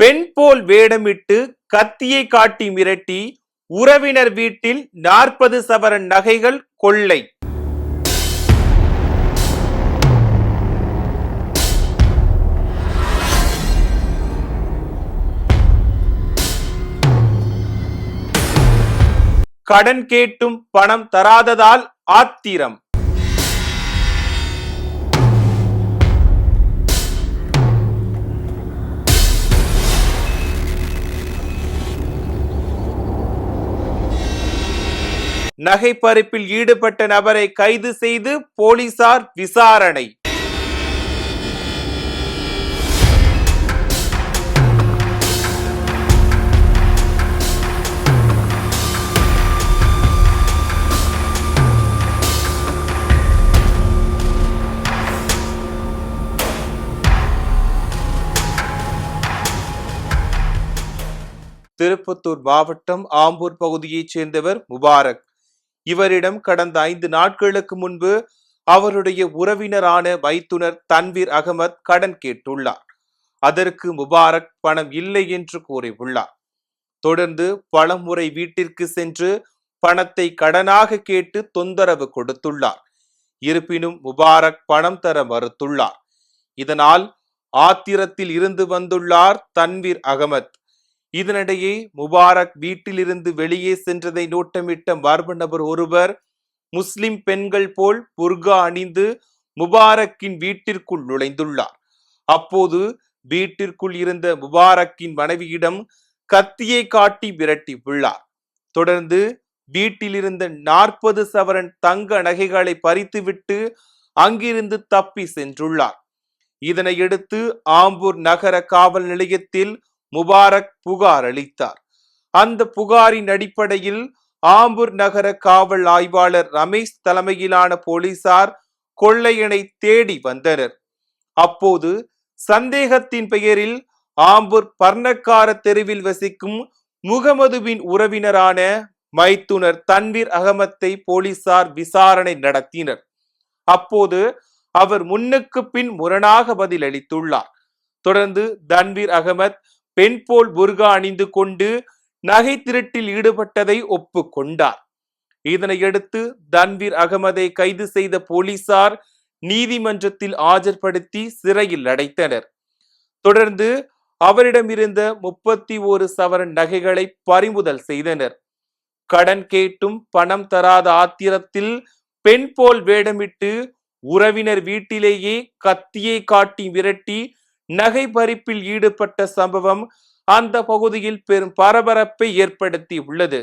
பெண் போல் வேடமிட்டு கத்தியை காட்டி மிரட்டி உறவினர் வீட்டில் நாற்பது சவரன் நகைகள் கொள்ளை. கடன் கேட்டும் பணம் தராததால் ஆத்திரம். நகை பறிப்பில் ஈடுபட்ட நபரை கைது செய்து போலீசார் விசாரணை. திருப்பத்தூர் மாவட்டம் ஆம்பூர் பகுதியைச் சேர்ந்தவர் முபாரக். இவரிடம் கடந்த ஐந்து நாட்களுக்கு முன்பு அவருடைய உறவினரான வைத்துனர் தன்வீர் அகமத் கடன் கேட்டுள்ளார். அதற்கு முபாரக் பணம் இல்லை என்று கூறியுள்ளார். தொடர்ந்து பலமுறை வீட்டிற்கு சென்று பணத்தை கடனாக கேட்டு தொந்தரவு கொடுத்துள்ளார். இருப்பினும் முபாரக் பணம் தர மறுத்துள்ளார். இதனால் ஆத்திரத்தில் இருந்து வந்துள்ளார் தன்வீர் அகமத். இதனிடையே முபாரக் வீட்டிலிருந்து வெளியே சென்றதை நோட்டமிட்ட மர்ம நபர் ஒருவர் முஸ்லிம் பெண்கள் போல் புர்கா அணிந்து முபாரக்கின் வீட்டிற்குள் நுழைந்துள்ளார். அப்போது வீட்டிற்குள் இருந்த முபாரக்கின் மனைவியிடம் கத்தியை காட்டி விரட்டி உள்ளார். தொடர்ந்து வீட்டிலிருந்த நாற்பது சவரன் தங்க நகைகளை பறித்துவிட்டு அங்கிருந்து தப்பி சென்றுள்ளார். இதனையடுத்து ஆம்பூர் நகர காவல் நிலையத்தில் முபாரக் புகார் அளித்தார். அந்த புகாரின் அடிப்படையில் ஆம்பூர் நகர காவல் ஆய்வாளர் ரமேஷ் தலைமையிலான போலீசார் கொள்ளையனை தேடி வந்தனர். அப்போது சந்தேகத்தின் பெயரில் ஆம்பூர் பர்ணக்கார தெருவில் வசிக்கும் முகமதுவின் உறவினரான மைத்துனர் தன்வீர் அகமத்தை போலீசார் விசாரணை நடத்தினர். அப்போது அவர் முன்னுக்கு பின் முரணாக பதில் அளித்துள்ளார் தொடர்ந்து தன்வீர் அகமத் பெண் போல் புர்கா அணிந்து கொண்டு நகை திருட்டில் ஈடுபட்டதை ஒப்புக்கொண்டார். இதனையடுத்து தன்வீர் அகமதை கைது செய்த போலீசார் நீதிமன்றத்தில் ஆஜர்படுத்தி சிறையில் அடைத்தனர். தொடர்ந்து அவரிடமிருந்த முப்பத்தி ஒரு சவரன் நகைகளை பறிமுதல் செய்தனர். கடன் கேட்டும் பணம் தராத ஆத்திரத்தில் பெண் போல் வேடமிட்டு உறவினர் வீட்டிலேயே கத்தியை காட்டி விரட்டி நகை பறிப்பில் ஈடுபட்ட சம்பவம் அந்த பகுதியில் பெரும் பரபரப்பை ஏற்படுத்தி உள்ளது